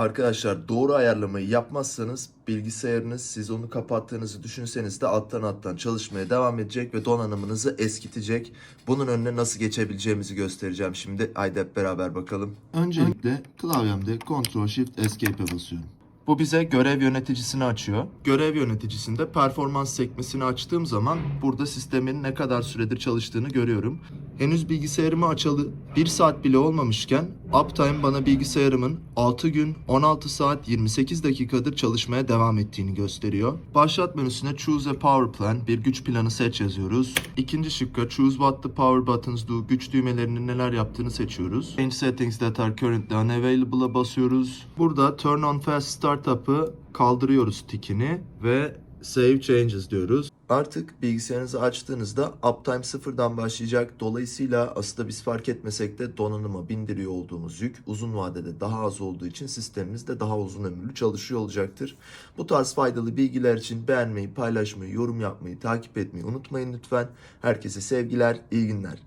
Arkadaşlar doğru ayarlamayı yapmazsanız bilgisayarınız siz onu kapattığınızı düşünseniz de alttan alttan çalışmaya devam edecek ve donanımınızı eskitecek. Bunun önüne nasıl geçebileceğimizi göstereceğim şimdi. Haydi hep beraber bakalım. Öncelikle klavyemde Ctrl Shift Escape'e basıyorum. Bu bize görev yöneticisini açıyor. Görev yöneticisinde performans sekmesini açtığım zaman burada sistemin ne kadar süredir çalıştığını görüyorum. Henüz bilgisayarımı açalı 1 saat bile olmamışken Uptime bana bilgisayarımın 6 gün 16 saat 28 dakikadır çalışmaya devam ettiğini gösteriyor. Başlat menüsüne Choose a Power Plan bir güç planı seç yazıyoruz. İkinci şıkka Choose what the power buttons do güç düğmelerinin neler yaptığını seçiyoruz. Change settings that are currently unavailable'a basıyoruz. Burada Turn on fast startup'ı kaldırıyoruz tikini ve Save Changes diyoruz. Artık bilgisayarınızı açtığınızda Uptime sıfırdan başlayacak. Dolayısıyla aslında biz fark etmesek de donanıma bindiriyor olduğumuz yük uzun vadede daha az olduğu için sistemimiz de daha uzun ömürlü çalışıyor olacaktır. Bu tarz faydalı bilgiler için beğenmeyi, paylaşmayı, yorum yapmayı, takip etmeyi unutmayın lütfen. Herkese sevgiler, iyi günler.